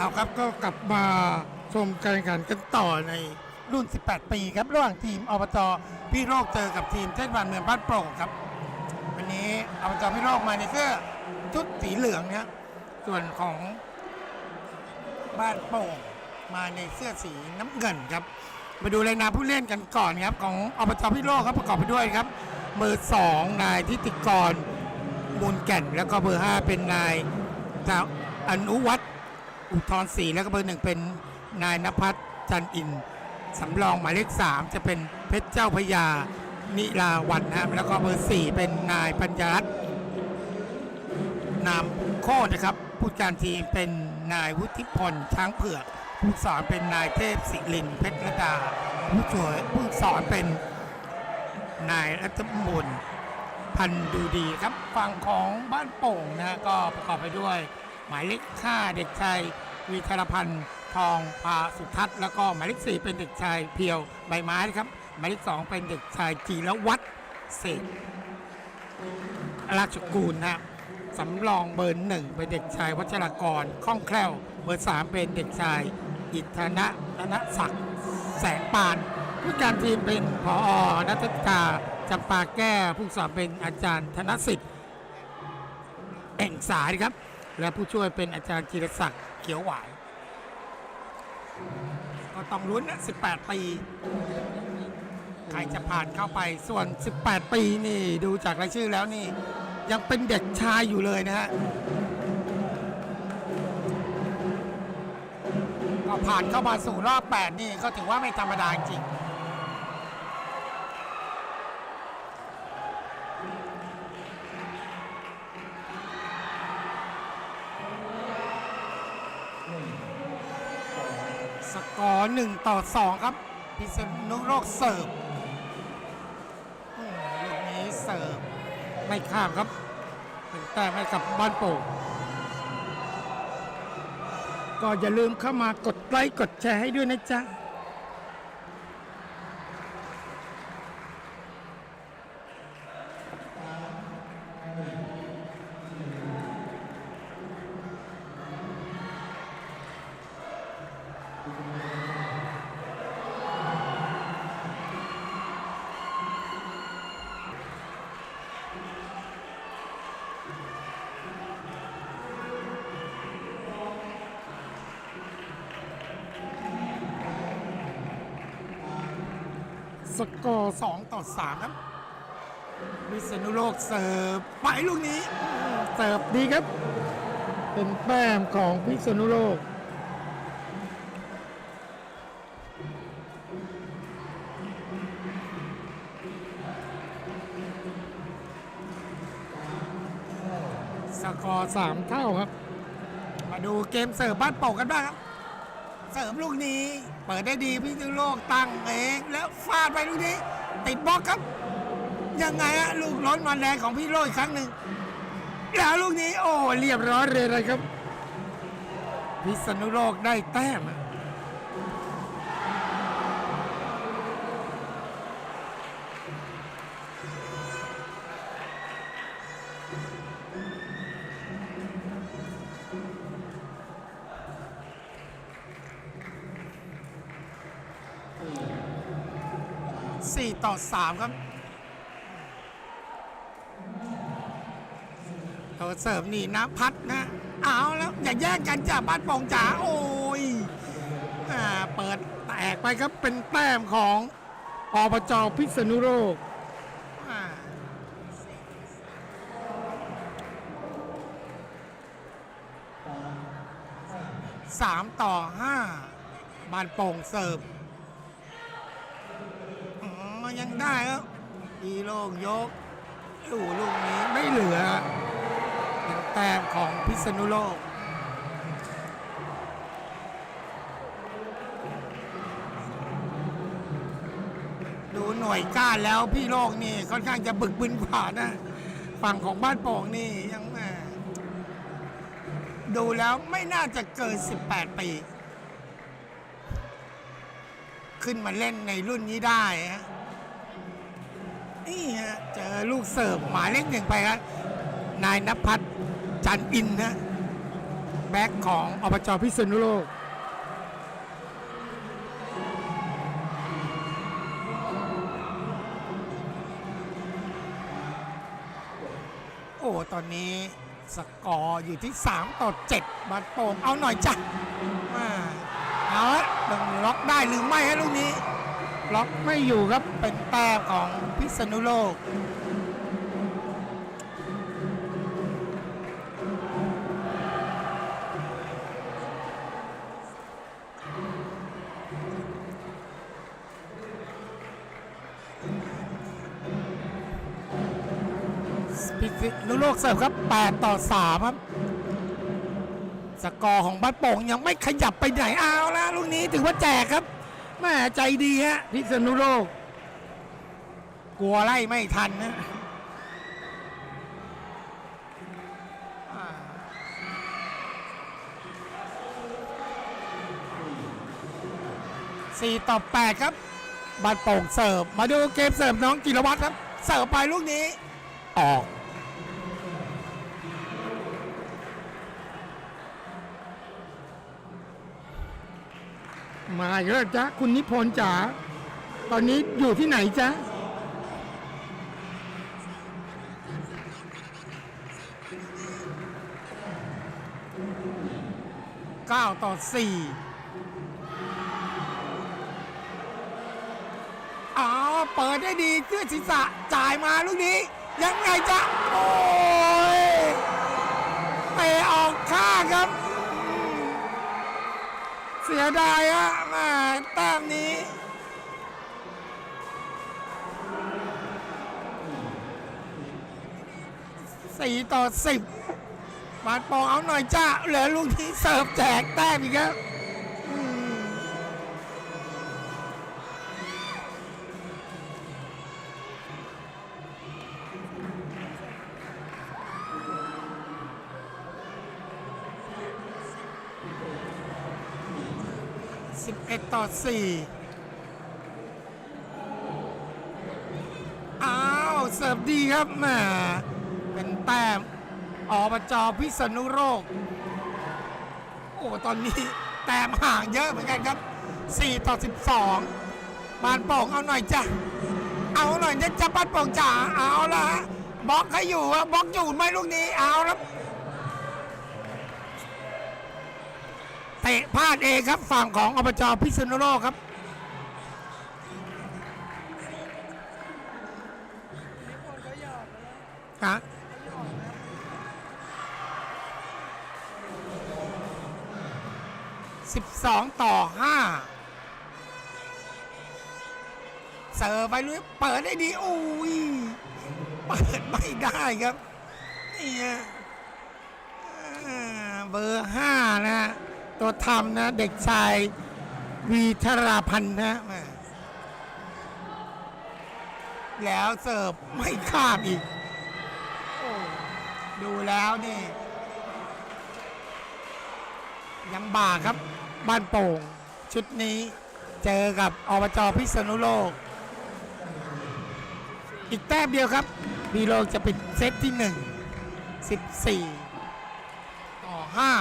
เอาครับก็กลับมาชมการแข่งขันกันต่อในรุ่น 18 ปีครับ ระหว่างทีมอบจพี่โรคเจอกับทีมเทศบาลเมืองบ้านโปร่งครับ วันนี้อบจพี่โรคมาในเสื้อชุดสีเหลืองเนี่ยส่วนของบ้านโป่งมาในเสื้อสีน้ำเงินครับ มาดูรายนามผู้เล่นกันก่อนครับ ของอบจพี่โรคครับประกอบไปด้วยครับเบอร์สองนายทิติกรมูลแก่น แล้วก็เบอร์ห้าเป็นนายจาอนุวัฒ อุทธรศรีแล้วก็เบอร์หนึ่งเป็นนายนภัสจันอินสำรองหมายเลขสามจะเป็นเพชรเจ้าพระยานิลาวันนะครับแล้วก็เบอร์สี่เป็นนายปัญญารัตน์นามโคตรนะครับ ผู้การทีมเป็นนายวุฒิพลช้างเผือก ผู้สอนเป็นนายเทพศิรินเพชรระดาผู้ช่วยผู้สอนเป็นนายรัตมนพันดูดีครับฝั่งของบ้านโป่งนะฮะก็ประกอบไปด้วย หมายเลขห้าเด็กชายวีธรพันธ์ทองพาสุทัศน์แล้วก็หมายเลขสี่เป็นเด็กชายเพียวใบไม้ครับ หมายเลขสองเป็นเด็กชายจีรวัตรเศษราชกูลนะครับสำรองเบอร์หนึ่งเป็นเด็กชายวัชรกรคล่องแคล่ว เบอร์สามเป็นเด็กชาย อิทธนะธนศักดิ์แสงปานผู้การทีมเป็นพอนัทกาจำปาแก้วผู้สอนเป็นอาจารย์ธนสิทธิ์แอ่งสายครับ และผู้ช่วยเป็นอาจารย์จิรศักดิ์เขียวหวาย ก็ต้องลุ้นนะ 18 ปี ใครจะผ่านเข้าไปส่วน 18 ปีนี่ดูจากรายชื่อแล้วนี่ ยังเป็นเด็กชายอยู่เลยนะฮะก็ผ่านเข้ามาสู่รอบ 8 นี่ก็ถือว่าไม่ธรรมดาจริง กอร์หนึ่งต่อสองครับพิษณุโลกเสิร์ฟลูกนี้เสิร์ฟไม่ข้ามครับเป็นแต้มให้กับบ้านโป่งก็อย่าลืมเข้ามากดไลค์กดแชร์ให้ด้วยนะจ๊ะ สกอร์2ต่อ3ครับวิษณุโลกเสิร์ฟไปลูกนี้อืมเสิร์ฟดีครับ เป็นแต้มของพิษณุโลกสกอร์3เท่าครับ มาดูเกมเสิร์ฟบ้านโป่งกันบ้างครับ เสริมลูกนี้เปิดได้ดีพิษณุโลกตั้งเองแล้วฟาดไปลูกนี้ ติดบล็อกครับ ยังไงฮะลูกล้นมาแรงของพี่โรยครั้งหนึ่งแล้วลูกนี้ โอ้เรียบร้อยเลยนะครับ พิษณุโลกได้แต้ม ต่อสามครับตัวเสิร์ฟนี่นะพัดนะ เอาแล้วอย่าแย่งกันจ้าบ้านโป่งจ๋าโอ้ยอ่าเปิดแตกไปครับเป็นแต้มของอบจพิษณุโลกสามต่อห้าบ้านโป่งเสิร์ฟ ยังได้ครับดีโลกยกลูลูกนี้ไม่เหลือเป็นแต้มของพิษณุโลก ดูหน่วยก้านแล้วพี่โลกนี่ค่อนข้างจะบึกบึนกว่านะ ฝั่งของบ้านโป่งนี่ยังแม่ดูแล้วไม่น่าจะเกิน 18 ปี ขึ้นมาเล่นในรุ่นนี้ได้ฮะ นี่ฮะเจอลูกเสิร์ฟหมายเลขหนึ่งไปครับนายนภัสจันทร์อินนะแบ็กของอบจพิษณุโลกโอ้ตอนนี้สกอร์อยู่ที่ 3 ต่อ 7 บัตรโป่งเอาหน่อยจ้ะมาเอาละดึงล็อกได้หรือไม่ฮะลูกนี้ ล็อกไม่อยู่ครับเป็นแต้มของพิษณุโลก พิษณุโลกเสิร์ฟครับ 8 ต่อ 3 ครับสกอร์ของบ้านโป่งยังไม่ขยับไปไหนเอาแล้วลูกนี้ถือว่าแจกครับ แม่ใจดีฮะพิษณุโลก กลัวไล่ไม่ทันนะอ่าสี่ต่อ8ครับบ้านโป่งเสิร์ฟ มาดูเกมเสิร์ฟน้องจิรวัตรครับ เสิร์ฟไปลูกนี้ ออก มาอีกแล้วจ๊ะคุณนิพนธ์จ๋าตอนนี้อยู่ที่ไหนจ๊ะเก้าต่อสี่อ้าวเปิดได้ดีเสื้อศีรษะจ่ายมาลูกนี้ ยังไงจ๊ะ โอ้ยเตะออกข้างครับ สียดายฮะแม่แต้มนี้ สี่ต่อสิบบาดปองเอาหน่อยจ้า เหลือลูกที่เสิร์ฟแจกแต้มอีกครับ 11 ต่อ 4 อ้าว เสิร์ฟดีครับแหมเป็นแต้มอบจอพิษณุโรกโอ้ตอนนี้แต้มห่างเยอะเหมือนกันครับ 4 ต่อ 12 บานโป่งเอาหน่อยจ้ะ เอาหน่อยจะจะปัดป่งจ๋าเอาละบล็อกให้อยู่อะบล็อกอยู่ไหมลูกนี้เอาแล้ว เตะพลาดเองครับฝั่งของอบจพิษณุโลกครับ ฮะสิบสองต่อห้าเสิร์ฟไปลุยเปิดได้ดีอุ้ยเปิดไม่ได้ครับนี่เบอร์ห้านะฮะ ตัวทำนะ เด็กชายวีธราพันธ์นะแล้วเสิร์ฟไม่ข้ามอีกอดูแล้วนี่ ยังบ่าครับ บ้านโป่ง ชุดนี้เจอกับอบจพิษณุโลก อีกแต้มเดียวครับพีโลกจะปิดเซตที่1 14ต่อ5อ้า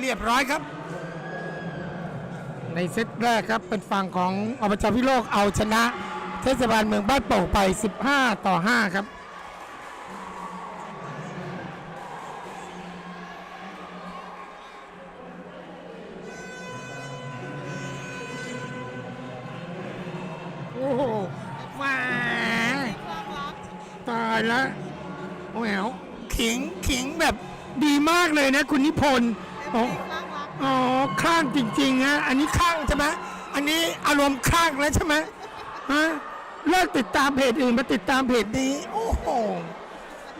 เรียบร้อยครับ ในเซตแรกครับเป็นฝั่งของอบจพิโลกเอาชนะ เทศบาลเมืองบ้านโป่งไป 15 ต่อ 5 ครับโอ้โหแหมาตายแล้วโอ้แหวขิงขิงแบบดีมากเลยนะคุณนิพนธ์ อ้อ๋อคลั่งจริงๆฮะอันนี้คลั่งใช่ไหมอันนี้อารมณ์คลั่งแล้วใช่ไหมฮะเลิกติดตามเพจอื่นมาติดตามเพจนี้ โอ้โห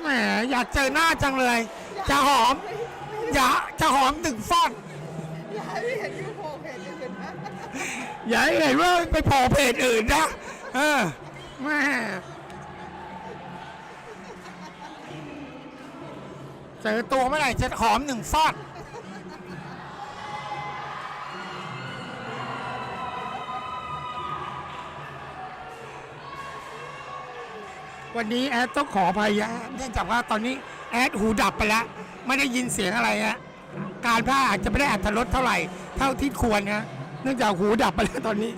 แหมอยากเจอหน้าจังเลย จะหอม อยากจะหอมถึงฟอดอย่าให้เห็นยูโพเพจอื่นนะอย่าให้เห็นว่าไปโผล่เพจอื่นนะเออแม่เจอตัวเมื่อไหร่จะหอมหนึ่งฟอด วันนี้แอดต้องขออภัยนะเนื่องจากว่าตอนนี้แอดหูดับไปแล้ว ไม่ได้ยินเสียงอะไรฮะการพาก็อาจจะไม่ได้อัตรสเท่าไหร่ เท่าที่ควรนะเนื่องจากหูดับไปแล้วตอนนี้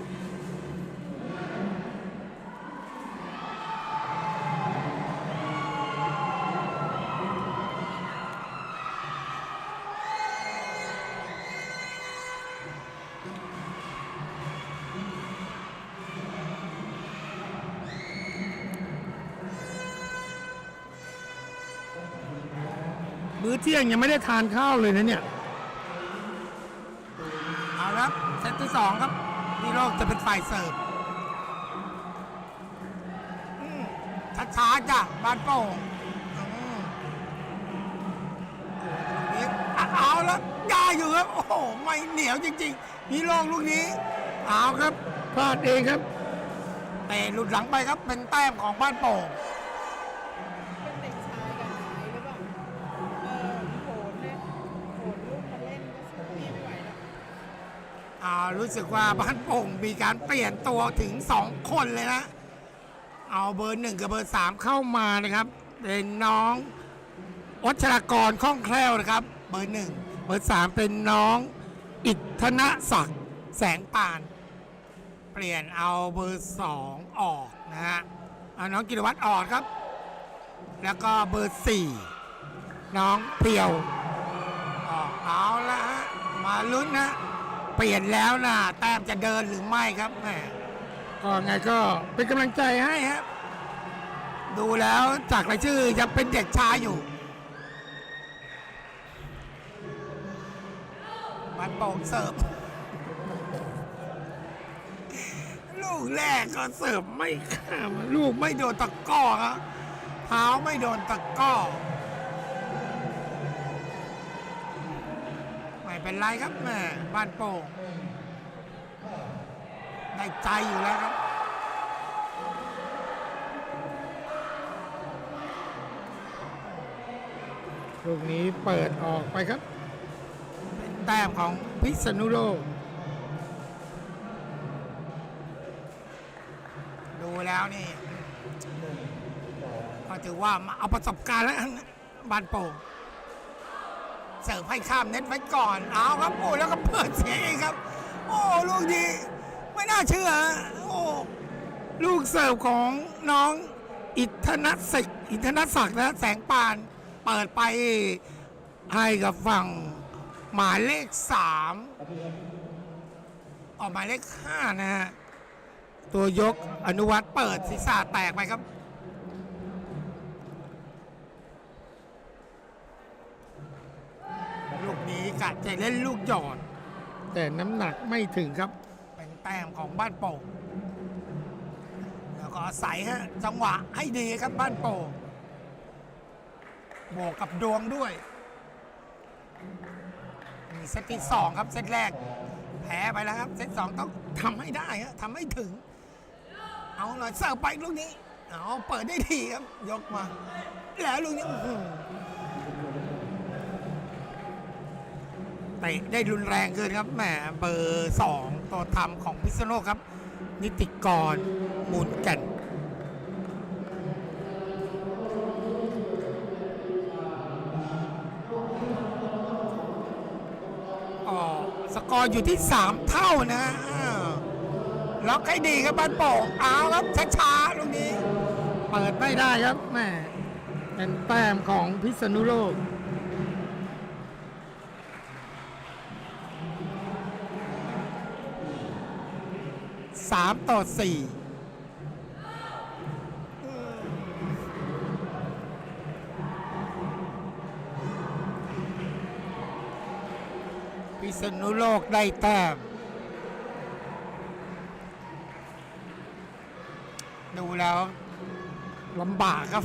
เที่ยงยังไม่ได้ทานข้าวเลยนะเนี่ย เอาละครับเซตที่สองครับพี่โลกจะเป็นฝ่ายเสิร์ฟอืมช้าๆจ้ะบ้านโป่งอืมโอ้โหลูกนี้อะเอาแล้วได้อยู่ครับ โอ้โห ไม่เหนียวจริงๆพี่โลกลูกนี้ เอาครับ พลาดเองครับ แต่หลุดหลังไปครับเป็นแต้มของบ้านโป่ง เป็นเด็กชายกับนายหรือเปล่าเออโหนเนี่ยโหนลูกมาเล่นก็สู้พี่ไม่ไหวแล้ว อ่า รู้สึกว่าบ้านโป่งมีการเปลี่ยนตัวถึงสองคนเลยนะ เอาเบอร์หนึ่งกับเบอร์สามเข้ามานะครับเป็นน้องวัชรกรคล่องแคล่วนะครับ เบอร์หนึ่งเบอร์สามเป็นน้องอิทธนศักดิ์แสงปาน เปลี่ยนเอาเบอร์สองออกนะฮะเอาน้องกิรวัตรออกครับ แล้วก็เบอร์สี่น้องเพียวออกเอาละฮะมาลุ้นนะ เปลี่ยนแล้วนะแต้มจะเดินหรือไม่ครับแหมก็ไงก็เป็นกำลังใจให้ฮะดูแล้วจากรายชื่อยังเป็นเด็กชายอยู่มันโป่งเสิร์ฟลูกแรกก็เสิร์ฟไม่ข้ามลูกไม่โดนตะกร้อครับเท้าไม่โดนตะกร้อ เป็นไรครับแม่บ้านโป่งได้ใจอยู่แล้วครับลูกนี้เปิดออกไปครับ เป็นแต้มของพิษณุโลก ดูแล้วนี่ก็ถือว่ามาเอาประสบการณ์แล้วนะบ้านโป่ง เสิร์ฟให้ข้ามเน็ตไว้ก่อนเอาครับโอ้แล้วก็เปิดเสียงเองครับ โอ้ลูกดีไม่น่าเชื่อโอ้ลูกเสิร์ฟของน้องอิทธนศักดิ์อิทธนศักดิ์นะแสงปาน เปิดไปให้กับฝั่งหมายเลขสามออกหมายเลขห้านะฮะตัวยกอนุวัตรเปิดศีรษะแตกไปครับ ลูก นี้กะจะเล่นลูกหยอด แต่น้ำหนักไม่ถึงครับ เป็นแต้มของบ้านโป่งแล้วก็อาศัยฮะจังหวะให้ดีครับบ้านโป่งบวกกับดวงด้วย มีเซตที่สองครับเซตแรก แพ้ไปแล้วครับ เซตสองต้องทำให้ได้ฮะทำให้ถึง เอาหน่อยเสิร์ฟไปลูกนี้ เอาเปิดได้ดีครับ ยกมา แล้วลูกนี้อื้อหือ เตะได้รุนแรงเกินครับแหมเบอร์สองตัวทำของพิษณุโลครับ นิติกรมูลแก่นอ๋อสกอร์อยู่ที่ 3 เท่านะล็อกให้ดีครับบ้านโป่งเอาครับช้าๆลูกนี้ เปิดไม่ได้ครับแหมเป็นแต้มของพิษณุโลก สามต่อสี่พิษณุโลกได้แต้ม ดูแล้วลำบากครับ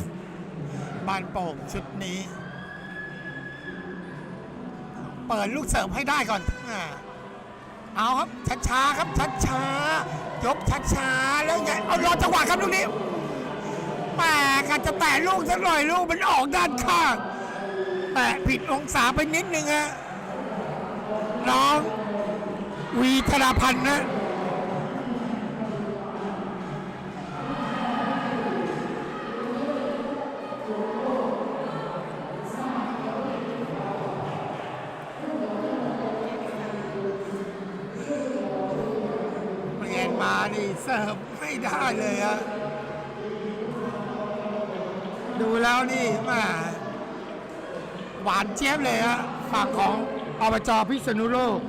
บ้านโป่งชุดนี้ เปิดลูกเสริมให้ได้ก่อนอ่า เอาครับช้าๆครับช้าๆยกช้าๆแล้วไงเอารอจังหวะครับลูกนี้แหมการจะแตะลูกสักหน่อยลูกมันออกด้านข้างแตะผิดองศาไปนิดนึงฮะน้องวีธนาพันธ์นะ นี่แมาหวานเจี๊ยบเลยฮะฝั่งของอบจพิษณุโลก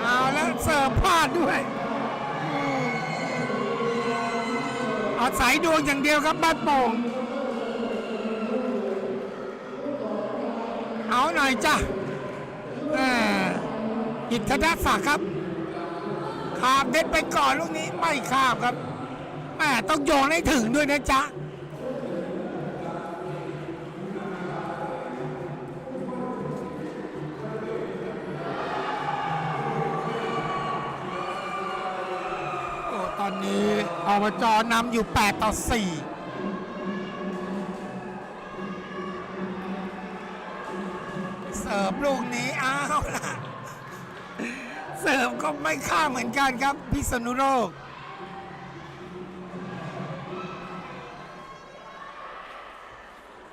เอาแล้วเสิร์ฟพลาดด้วยอืมเอาสายดวงอย่างเดียวครับบ้านโป่งเอาหน่อยจ้ะอิทธนาศักดิ์ครับขามเด็ดไปก่อนลูกนี้ไม่ข้ามครับ แม่ต้องโยนให้ถึงด้วยนะจ๊ะโอ้ตอนนี้อบจนำอยู่ 8 ต่อ 4เสิร์ฟลูกนี้อ้าวล่ะ เสิร์ฟก็ไม่ข้ามเหมือนกันครับ พิษณุโลก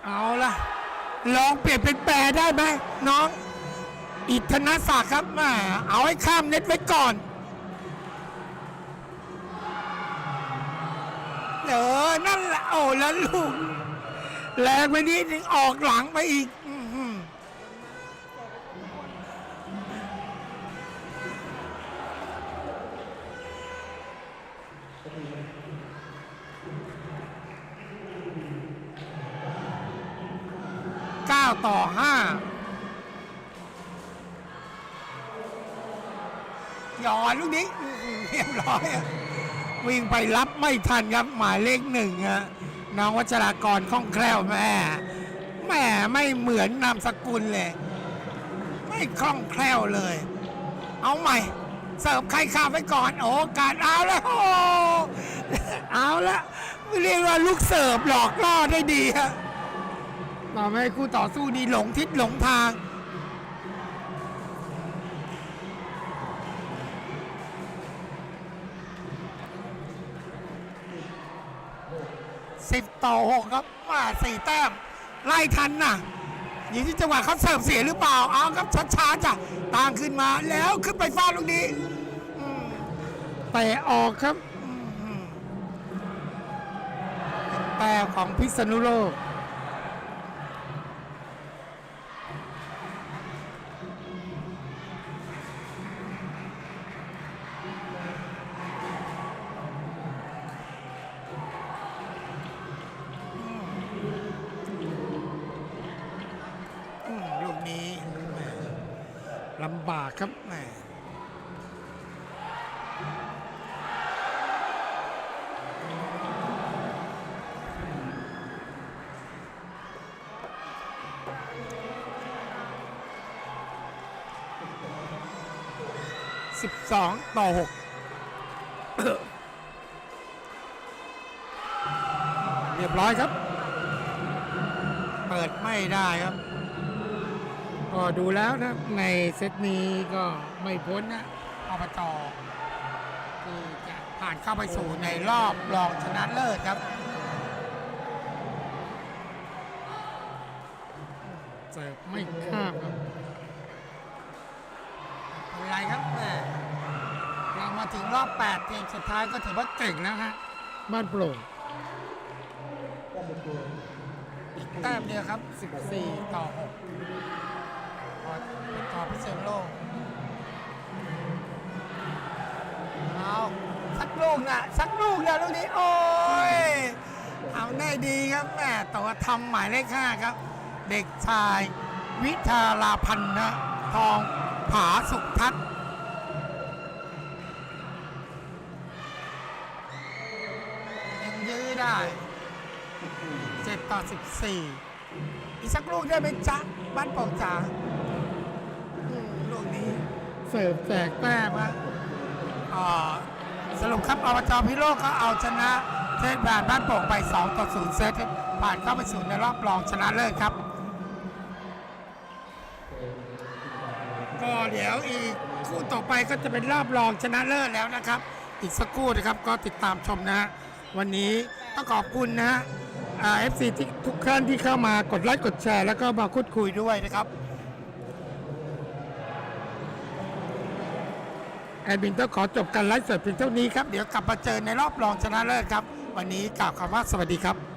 เอาล่ะ ลองเปลี่ยนเป็นแปรได้ไหมน้อง อิทธนศักดิ์ครับมาเอาให้ข้ามเน็ตไว้ก่อนเออนั่นแหละโอ้แล้วลูกแรงไปนิดนึงออกหลังไปอีกอื้ อหือเก้าต่อห้าหยอดลูกนี้เรียบร้อย วิ่งไปรับไม่ทันครับหมายเลขหนึ่งน้องวัชรากรคล่องแคล่วแม่แม่ไม่เหมือนนามสกุลเลย ไม่คล่องแคล่วเลย เอาใหม่เสิร์ฟใครข้ามไว้ก่อน โอ้การเอาแล้วโอ้เอาละเรียกว่าลูกเสิร์ฟหลอกล่อได้ดีฮะ ทำให้คู่ต่อสู้นี่หลงทิศหลงทางสิบต่อหกครับว่าสี่แต้ม ไล่ทันน่ะอยู่ที่จังหวะเขาเสิร์ฟเสียหรือเปล่าเอาครับช้าๆจ้ะต่างขึ้นมาแล้วขึ้นไปฟาดลูกนี้อืมเตะออกครับแต้มของพิษณุโลก 12 ต่อ 6 เรียบร้อยครับ เปิดไม่ได้ครับ ก็ดูแล้วนะในเซตนี้ก็ไม่พ้นนะอบตคือจะผ่านเข้าไปสู่ในรอบรองชนะเลิศครับเสิไม่ข้ามครับ มาถึงรอบ8เกมสุดท้ายก็ถือว่าเก่งแล้วฮะ บ้านโปร่งอีกแต้มเดียวครับ 14 ต่อ6พอเป็นต่อพิเศษโลกเอาสักลูกนะสักลูกนะลูกนี้ โอ้ยทำได้ดีครับแม่ตัวทำหมายเลขห้าครับ เด็กชายวิทาลาพันธ์นะ ทองผาสุขทัศน์ ยังยื้อได้7ต่อ14อีกสักลูกได้ไหมจ๊ะ บ้านโป่องจ๋าอืมลูกนี้ เสิร์ฟแจกแต้มครับอ่าสรุปครับอบจพิโลกก็เอาชนะเทศบาลบ้านโป่งไป 2 ต่อ 0 เซตครับผ่านเข้าไปสู่ในรอบรองชนะเลิศครับ ก็เดี๋ยวอีกคู่ต่อไปก็จะเป็นรอบรองชนะเลิศแล้วนะครับ อีกสักครู่นะครับก็ติดตามชมนะฮะ วันนี้ต้องขอบคุณนะเอฟซีที่ทุกท่านที่เข้ามากดไลค์กดแชร์ แล้วก็มาพูดคุยด้วยนะครับแอดมินต้องขอจบการไลฟ์สดเพียงเท่านี้ครับ เดี๋ยวกลับมาเจอในรอบรองชนะเลิศครับ วันนี้กล่าวคำว่าสวัสดีครับ